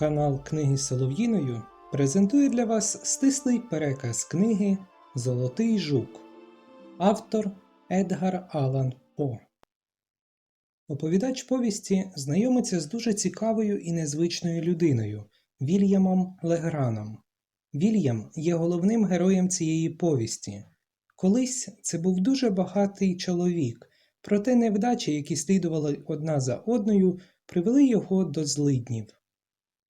Канал Книги Солов'їною презентує для вас стислий переказ книги Золотий жук. Автор Едгар Алан По. Оповідач повісті знайомиться з дуже цікавою і незвичною людиною Вільямом Леграном. Вільям є головним героєм цієї повісті. Колись це був дуже багатий чоловік, проте невдачі, які слідували одна за одною, привели його до злиднів.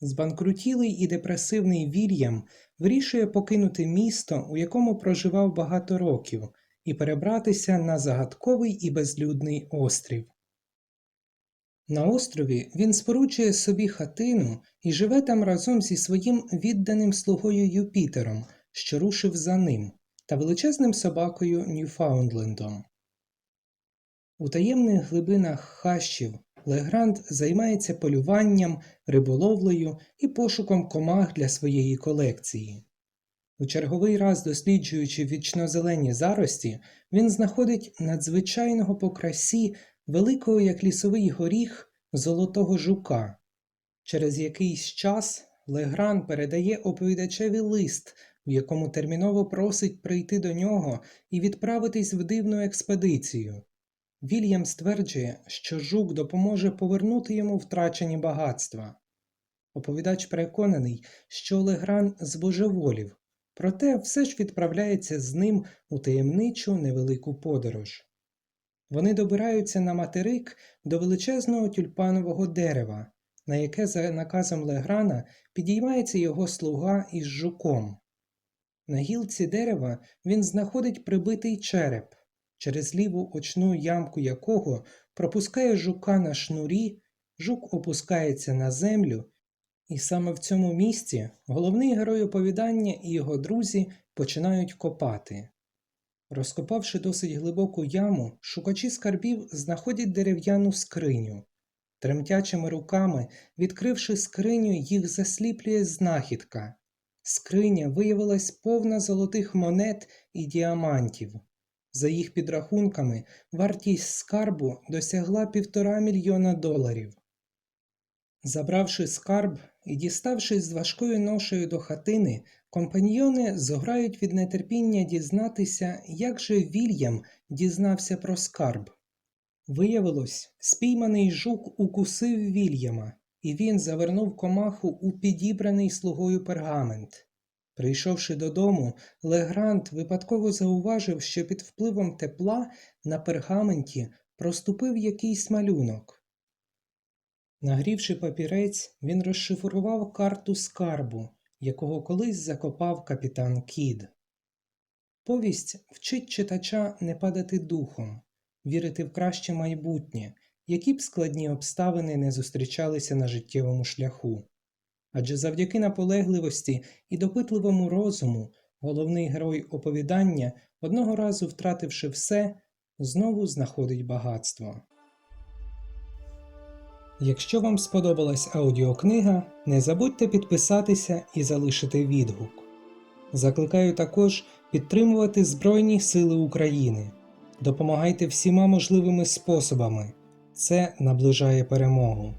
Збанкрутілий і депресивний Вільям вирішує покинути місто, у якому проживав багато років, і перебратися на загадковий і безлюдний острів. На острові він споруджує собі хатину і живе там разом зі своїм відданим слугою Юпітером, що рушив за ним, та величезним собакою Ньюфаундлендом. У таємних глибинах хащів Легранд займається полюванням, риболовлею і пошуком комах для своєї колекції. У черговий раз досліджуючи вічнозелені зарості, він знаходить надзвичайного по красі великого як лісовий горіх золотого жука. Через якийсь час Легран передає оповідачеві лист, в якому терміново просить прийти до нього і відправитись в дивну експедицію. Вільям стверджує, що жук допоможе повернути йому втрачені багатства. Оповідач переконаний, що Легран збожеволів, проте все ж відправляється з ним у таємничу невелику подорож. Вони добираються на материк до величезного тюльпанового дерева, на яке за наказом Леграна підіймається його слуга із жуком. На гілці дерева він знаходить прибитий череп, через ліву очну ямку якого пропускає жука на шнурі, жук опускається на землю, і саме в цьому місці головний герой оповідання і його друзі починають копати. Розкопавши досить глибоку яму, шукачі скарбів знаходять дерев'яну скриню. Тремтячими руками, відкривши скриню, їх засліплює знахідка. Скриня виявилась повна золотих монет і діамантів. За їх підрахунками, вартість скарбу досягла півтора мільйона доларів. Забравши скарб і діставшись з важкою ношею до хатини, компаньйони зограють від нетерпіння дізнатися, як же Вільям дізнався про скарб. Виявилось, спійманий жук укусив Вільяма, і він завернув комаху у підібраний слугою пергамент. Прийшовши додому, Легрант випадково зауважив, що під впливом тепла на пергаменті проступив якийсь малюнок. Нагрівши папірець, він розшифрував карту скарбу, якого колись закопав капітан Кід. Повість вчить читача не падати духом, вірити в краще майбутнє, які б складні обставини не зустрічалися на життєвому шляху. Адже завдяки наполегливості і допитливому розуму головний герой оповідання, одного разу втративши все, знову знаходить багатство. Якщо вам сподобалась аудіокнига, не забудьте підписатися і залишити відгук. Закликаю також підтримувати Збройні Сили України. Допомагайте всіма можливими способами. Це наближає перемогу.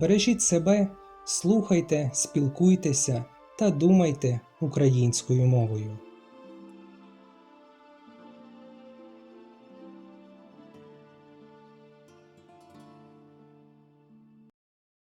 Бережіть себе, слухайте, спілкуйтеся та думайте українською мовою.